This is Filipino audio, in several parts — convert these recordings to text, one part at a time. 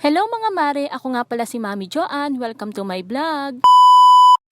Hello mga mare, ako nga pala si Mami Joanne. Welcome to my vlog.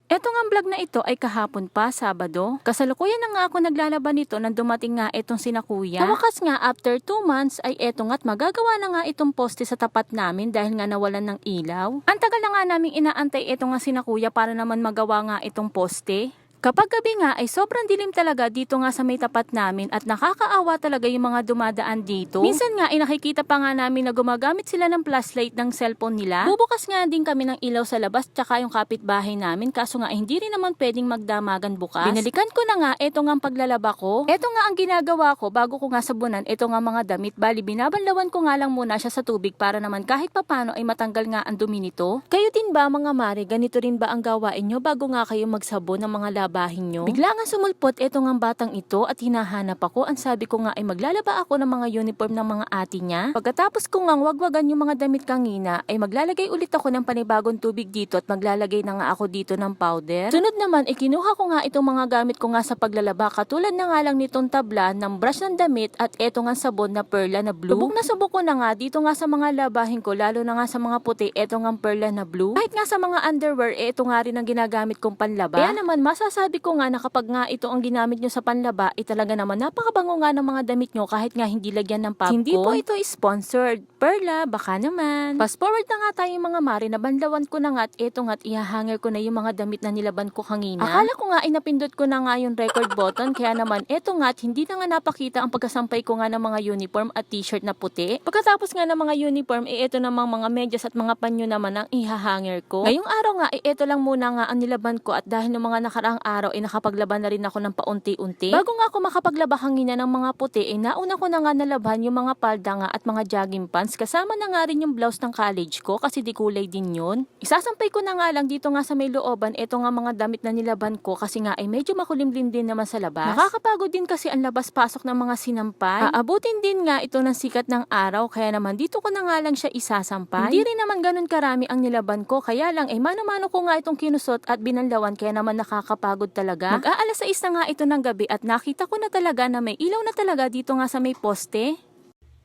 Eto nga vlog na ito ay kahapon pa, Sabado. Kasalukuyan na nga ako naglalaban nito nang dumating nga itong sina kuya. Kawakas nga after 2 months ay eto nga't magagawa na nga itong poste sa tapat namin dahil nga nawalan ng ilaw. Ang tagal na nga naming inaantay eto nga sina para naman magawa nga itong poste. Kapag gabi nga ay sobrang dilim talaga dito nga sa may tapat namin at nakakaawa talaga yung mga dumadaan dito. Minsan nga ay nakikita pa nga namin na gumagamit sila ng flashlight ng cellphone nila. Bubukas nga din kami ng ilaw sa labas tsaka yung kapitbahay namin kaso nga hindi rin naman pwedeng magdamagan bukas. Binalikan ko na nga eto nga ang paglalaba ko. Eto nga ang ginagawa ko bago ko nga sabunan eto nga mga damit. Bali binabanlawan ko nga lang muna siya sa tubig para naman kahit papano ay matanggal nga ang dumi nito. Kayo din ba mga mare ganito rin ba ang gawain nyo bago nga kayo magsabon ng mga labahin nyo? Bigla nga sumulpot eto nga batang ito at hinahanap ako. Ang sabi ko nga ay maglalaba ako ng mga uniform ng mga ate niya. Pagkatapos ko nga wagwagan yung mga damit kangina ay maglalagay ulit ako ng panibagong tubig dito at maglalagay na nga ako dito ng powder. Sunod naman ay kinuha ko nga itong mga gamit ko nga sa paglalaba katulad na nga lang nitong tabla ng brush ng damit at eto nga sabon na perla na blue. Subok na subok ko na nga dito nga sa mga labahin ko lalo na nga sa mga puti eto nga perla na blue. Kahit nga sa mga underwear eh, ito nga rin ang ginagamit kong panlaba. Kaya naman masasabi ko nga na kapag nga ito ang ginamit nyo sa panlaba eh talaga naman napakabango nga ng mga damit nyo kahit nga hindi lagyan ng popcorn. Hindi po ito sponsored. Perla, baka naman. Fast forward na nga tayo mga mari, nabanlawan ko na nga at eto nga at ihahanger ko na yung mga damit na nilaban ko kanina. Akala ko nga ay napindot ko na nga yung record button kaya naman eto nga at hindi na nga napakita ang pagkasampay ko nga ng mga uniform at t-shirt na puti. Pagkatapos nga ng mga uniform, eh eto namang mga medyas at mga panyo naman ang ihahanger ko. Ngayong araw nga, eh eto lang muna nga ang nilaban ko at dahil ng mga nakaraang araw, eh nakapaglaban na rin ako ng paunti-unti. Bago nga ako makapaglaba hangina ng mga puti, eh nauna ko na nga nalaban yung mga palda nga at mga jogging pants kasama na nga rin yung blouse ng college ko kasi di kulay din yun. Isasampay ko na nga lang dito nga sa may looban, eto nga mga damit na nilaban ko kasi nga ay medyo makulimlim din naman sa labas. Nakakapagod din kasi ang labas-pasok ng mga sinampay. Aabutin din nga ito ng sikat ng araw kaya naman dito ko na nga lang siya isasampay. Hindi rin naman ganun karami ang nilaban ko kaya lang ay mano-mano ko nga itong kinusot at binanlawan kaya naman nakakapagod talaga. Mag-aalas 6 na nga ito ng gabi at nakita ko na talaga na may ilaw na talaga dito nga sa may poste.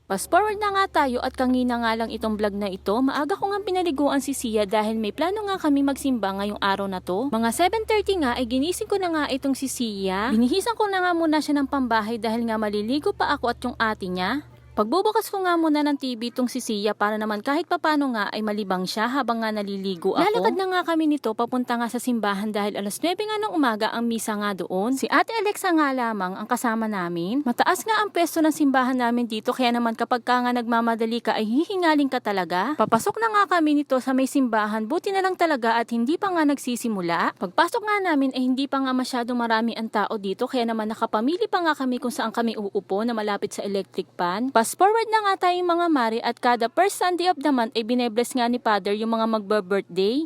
Fast forward na nga tayo at kangina nga lang itong vlog na ito. Maaga ko nga pinaliguan si Sia dahil may plano nga kami magsimba ngayong araw na to. Mga 7.30 nga ay ginising ko na nga itong si Sia. Binihisan ko na nga muna siya ng pambahay dahil nga maliligo pa ako at yung ate niya. Pagbubukas ko nga muna ng TV itong si Sia para naman kahit papano nga ay malibang siya habang nga naliligo ako. Lalakad na nga kami nito papunta nga sa simbahan dahil alas 9 nga ng umaga ang misa nga doon. Si Ate Alexa nga lamang ang kasama namin. Mataas nga ang pwesto ng simbahan namin dito kaya naman kapag ka nga nagmamadali ka ay hihingaling ka talaga. Papasok na nga kami nito sa may simbahan buti na lang talaga at hindi pa nga nagsisimula. Pagpasok nga namin ay hindi pa nga masyadong marami ang tao dito kaya naman nakapamili pa nga kami kung saan kami uupo na malapit sa electric pan. Fast forward na nga tayong mga mari at kada first Sunday of the month ay binebless nga ni Father yung mga magbe-birthday.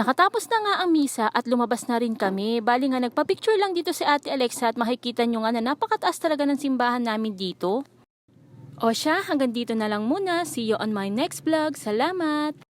Nakatapos na nga ang misa at lumabas na rin kami. Bali nga nagpa-picture lang dito si Ate Alexa at makikita nyo nga na napakataas talaga ng simbahan namin dito. O siya, hanggang dito na lang muna. See you on my next vlog. Salamat!